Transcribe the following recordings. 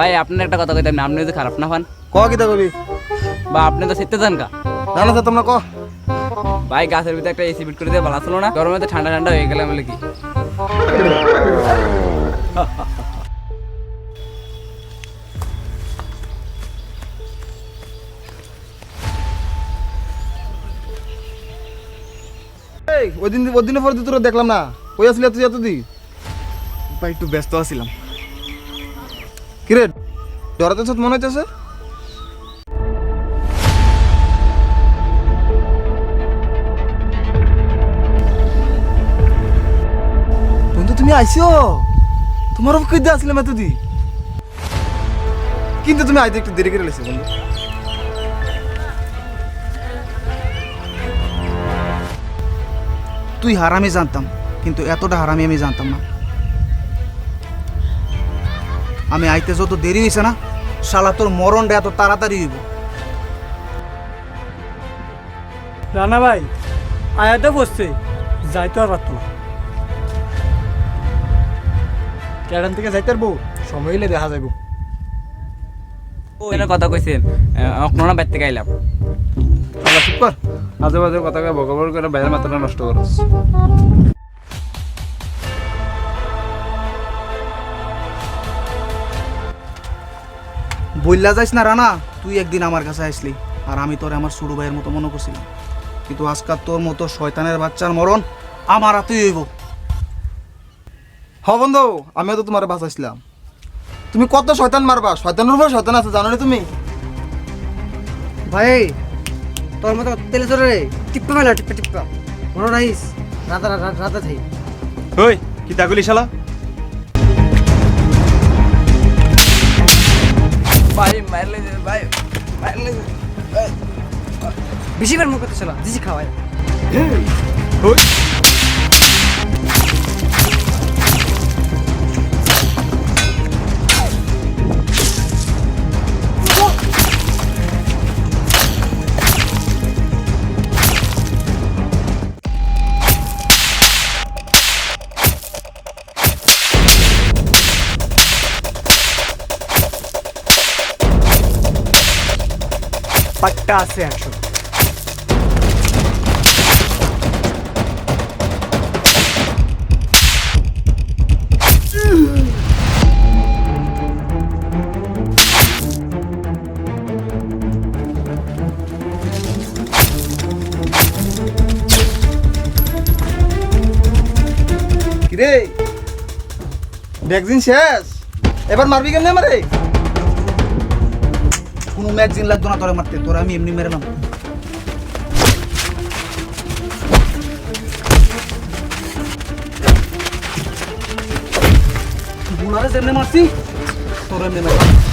ভাই আপনার একটা কথা কইতাম আপনি যদি খারাপ না পান ক কিতা কবি? বা আপনি তো শিখতে যান কা না না তোমরা ক? ভাই গাছের ভিতরে একটা এসি ফিট করে দিয়ে ভালো ছিল না গরমে তো ঠান্ডা ঠান্ডা হয়ে গেলাম বলে কি? ওই দিন ওই দিনের পরে তো তোরা দেখলাম না। কই আসলি তুই এতদিন? ভাই একটু ব্যস্ত আছিলাম। কিরে, ডরাতে সাথে মনে হইতেছে? বন্ধু, তুমি আইসো। তোমার কই দিয়ে আসলে মেতুদি কিন্তু তুমি আইতে একটু দেরি করে লেছো বন্ধু। তুই হারামি জানতাম, কিন্তু এতটা হারামি আমি জানতাম না। আমি আইতে যত দেরি হয়েছে না শালা তোর মরণটা এত তাড়াতাড়ি হইব। রানা ভাই আয়াতে বসছে যাইতে আর পারতো না ক্যারান থেকে যাইতে পারব? সময় হইলে দেখা যাইব। ও কথা কইছেন অকনোনা বাইর থেকে আইলাম। আজে বাজে কথা কয়ে বকবর করে বাইরের মাথাটা নষ্ট করছ বললা যাইস না রানা তুই একদিন আমার কাছে আসলি। আর আমি তোর আমার ছোট ভাইয়ের মতো মনে করছিলাম। কিন্তু আজকাল তোর মতো শয়তানের বাচ্চার মরণ আমার হাতেই হইব। হ বন্ধু আমিও তো তোমার বাঁচাইছিলাম। তুমি কত শয়তান মারবা? শয়তানের উপর শয়তান আছে জানো নি তুমি? ভাই তোর মতো তেলে চলে রে টিপ্পা মেলা টিপ্পা টিপ্পা। মনে রাখিস রাতা রাতা রাতা থাই ওই কি তাগুলি শালা? ভাই মারলে ভাই মারলে যে। বেশি বার মুখ করতে চলা দিদি খাওয়াই পাট্টা আছে একশো ভ্যাকসিন শেষ। এবার মারবি কেমনে মারে কোনো ম্যাগজিন লাগতো না তোরা মারতে, তোরা আমি এমনি মেরে নাম যেমনি মারছি, তোরা এমনি মেরে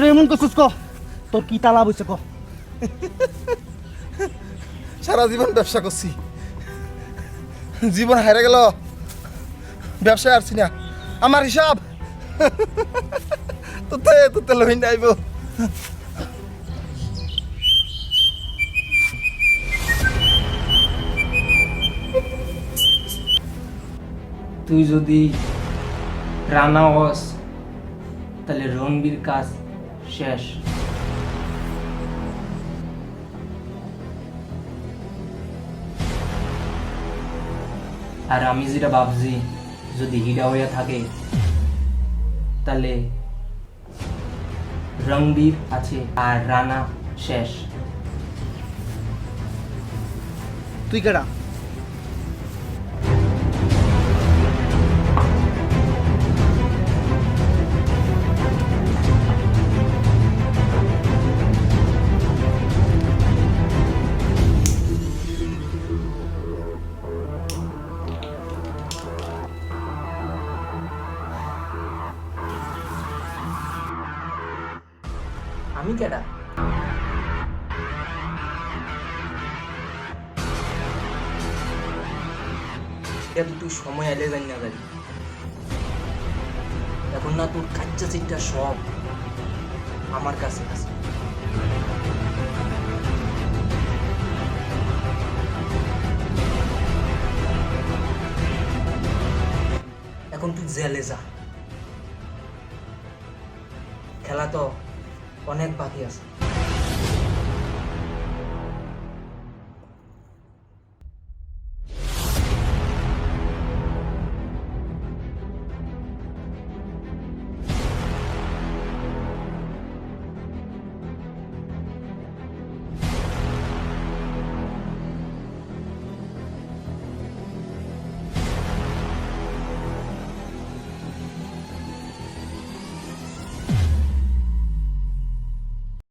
কে এমন করছিস ক। তোর কি তালা বইছে ক। সারা জীবন ব্যবসা করছি। জীবন হারে গেল। ব্যবসায় আসছি না। আমার হিসাব। তোতে তোতে লই নাইব তুই যদি রানা হস তাহলে রণবীর কাজ শেষ। আর আমি যেটা ভাবছি, যদি হিরা হইয়া থাকে, তাহলে রণবীর আছে আর রানা শেষ। তুই কেডা আমি কেডা এত তুই সময় এলে জানি না জানি। এখন না তোর কাচ্চা চিন্তা সব আমার কাছে আছে। এখন তুই জেলে যা। খেলা তো অনেক বাকি আছে